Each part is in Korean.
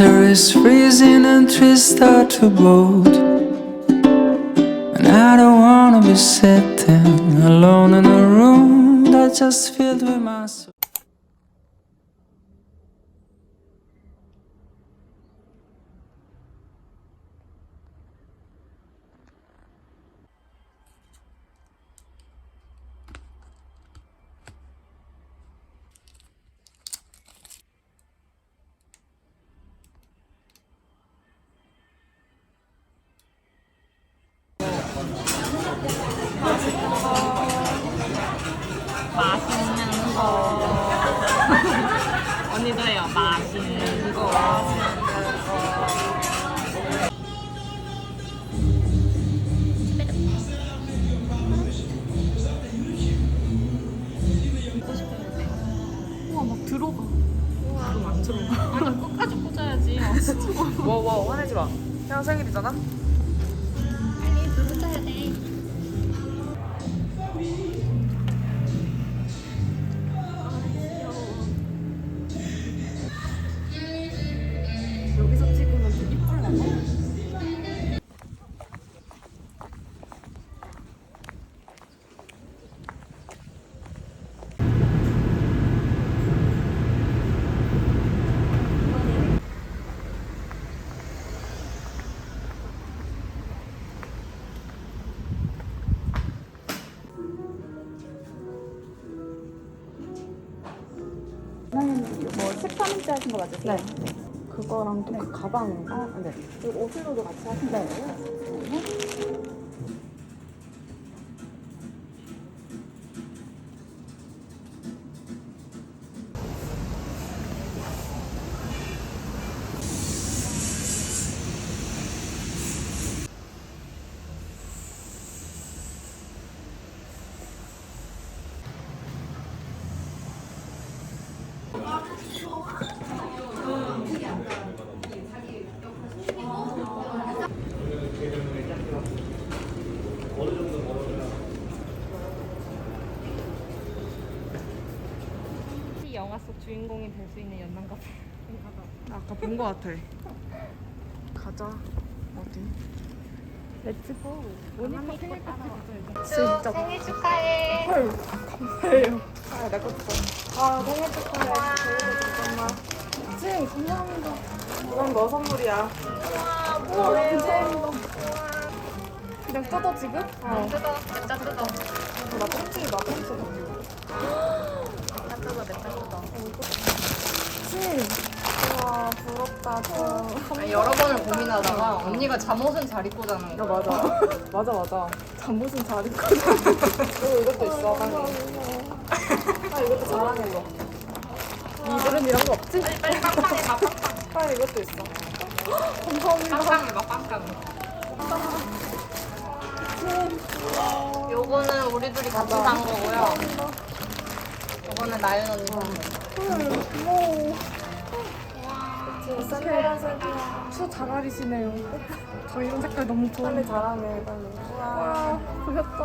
winter is freezing and trees start to bolt. And I don't wanna be sitting alone in a room that's just filled with my soul. 화내지 마. 그냥 생일이잖아. 여기서 뭐 식탐인지 하신 거 맞으세요? 네. 그거랑 또 그 가방. 아, 네. 그리고 옷으로도 같이 하신 거예요? 이 영화 속 주인공이 될 수 있는 연남 같아. 아까 본 거 같아. 가자. 어디? 렛츠고. 모니터 생일 파티 가자. 진짜. 생일 축하해. 헐, 감사해요. 아, 내 것도. 아, 생일 축하해. 잠깐만. 찡, 감사합니다. 이건 너 선물이야. 뭐야? 그냥 뜯어, 지금? 어. 뜯어. 냅다 뜯어. 나 똥찌, 나 똥찌 가지고. 뜯어. 찡. 우와, 부럽다, 저. 여러 번을 고민하다가 언니가 잠옷은 잘 입고 자는 야, 거. 맞아. 맞아, 맞아. 잠옷은 잘 입고. 그리고 이것도 있어. 아, 이것도 자랑해, 너. 이들은 이런 거 없지? 빨리 빨리 빵빵해봐. 빵빵. 빨리 이것도 있어. 감사합니다. 빵빵해봐. 빵빵. 요거는 우리 둘이 같이 산 거고요. 언니. 진짜 파란색이야. 저 이런 색깔 너무 좋아. 빨리 자랑해, 빨리. 와, 보셨다.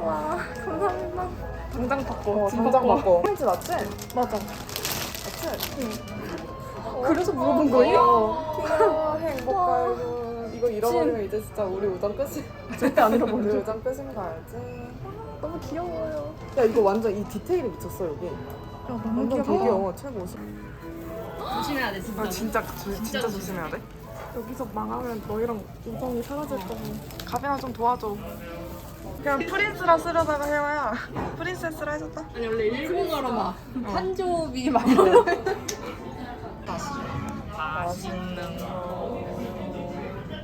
와, 감사합니다. 당장 바꿔. 당장 바꿔. 렌즈 맞지? 맞아. 맞지? 응. 그래서 물어본 거예요? 귀여워, 행복하고. 이거 잃어버리면 이제 진짜 우리 우정 끝이. 절대 안 잃어버려. 우리 우정 끝인 거 알지? 너무 귀여워요. 야, 이거 완전 이 디테일에 미쳤어, 여기. 야, 너무 완전 귀여워. 귀여워. 최고 50. 조심해야 돼 진짜. 아 진짜 조, 진짜 조심해야 돼? 여기서 망하면 너희랑 우정이 사라질 거고 가빈아 좀 도와줘 그냥 프린스라 쓰려다가 해와야 프린세스라 해줬다 아니 원래 일본어로만 한조비 많이 나요. 맛있는 거.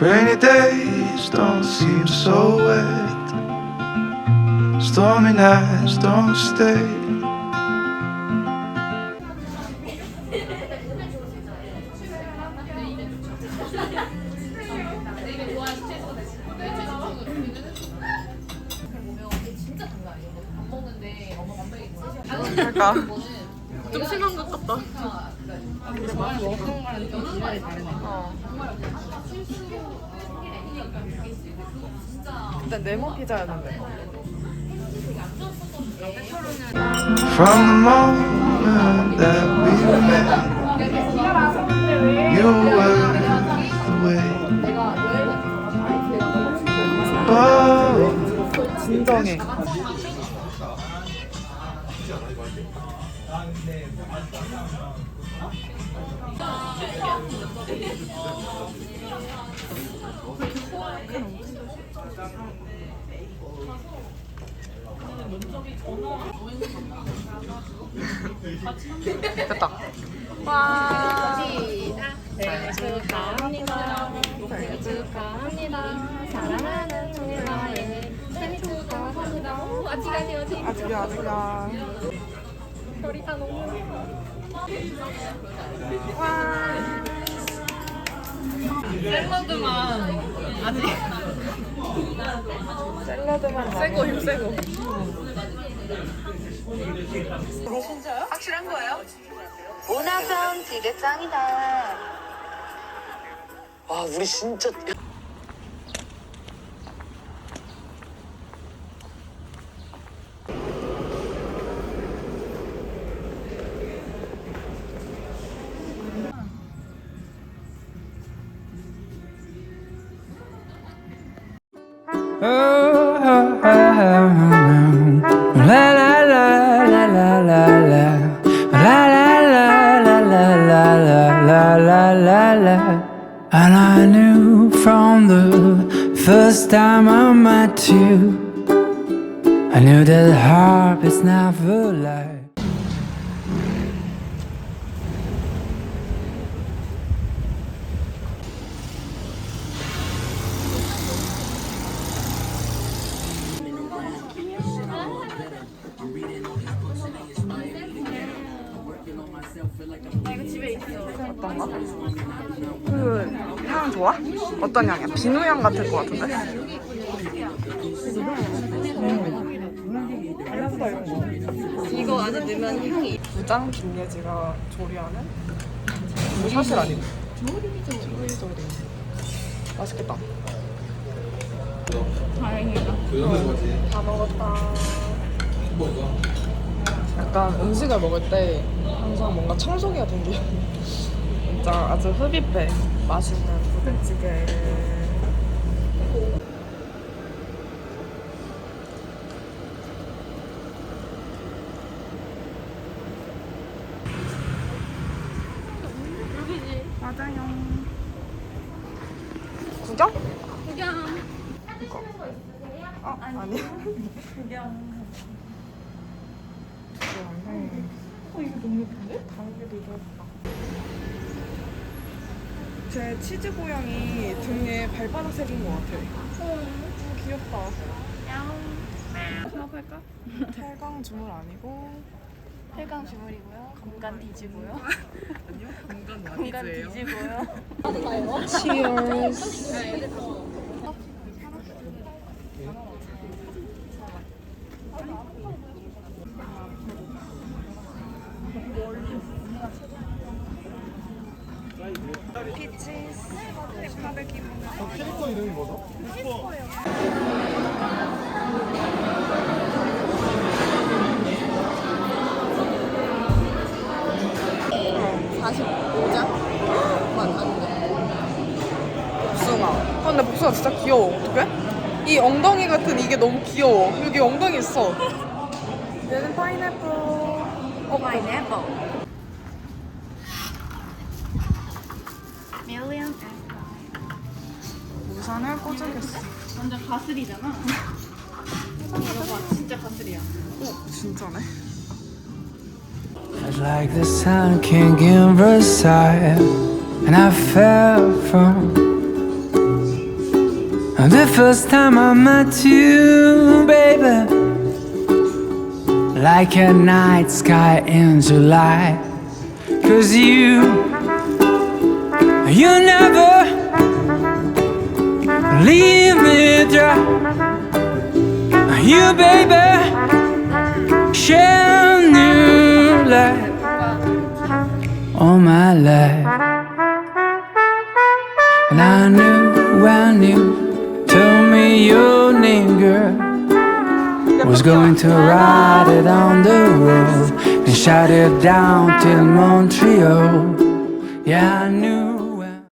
Rainy days don't seem so wet. Stormy nights don't stay. 그러니까 좀 심한 것 같다. 근데 많이 먹은 거랑 좀 다르네. 모 피자였는데. From the moment that we met, you were away. Oh, 진정해. 됐다. 와. 생일 축하합니다. 생일 축하합니다. 사랑하는 조라의 생일 축하합니다. 오, 아직. 아직이야, 아직이야. 별이 다 너무. 샐러드만 아니 샐러드만 새고 힘 세고 진짜요? 확실한 거예요? 모나사운 되게 짱이다 와 우리 진짜 and I knew from the first time I met you I knew that heart is never lie 어떤가? 그 향 좋아? 어떤 향이야? 비누 향 같을 것 같은데? 이거 안에 넣으면 향이. 부장 김예지가 조리하는 이거 사실 아니고 조리조리 조리 맛있겠다 다행이다 다 먹었다 약간 음식을 먹을 때 항상 뭔가 청소기가 댕겨 진짜 아주 흡입해 맛있는 부대찌개 맞아요. 구경? 구경. 어, 아니야. 구경. 어, 이거 너무 제 치즈 고양이 등에 발바닥 색인 것 같아. 어, 귀엽다. 사업할까? 탈강 주물 아니고 해강 주물이고요. 공간 뒤지고요. 아니요 공간. 뒤지고요. 피 아, 근데 복숭아 진짜 귀여워. 어떡해? 이 엉덩이 같은 이게 너무 귀여워. 여기 엉덩이 있어. 얘는 파인애플. 어, 파인애플. 우산을 꽂아겠어. 완전 가슬이잖아. 진짜 가슬이야. 오, 진짜네. It's like the sun king in Versailles, and I fell from The first time I met you, baby. Like a night sky in July. Cause you, you never leave me dry You, baby, share new life, All my life. And I knew, I knew Was going to ride it on the road and shout it down till Montreal. Yeah, I knew.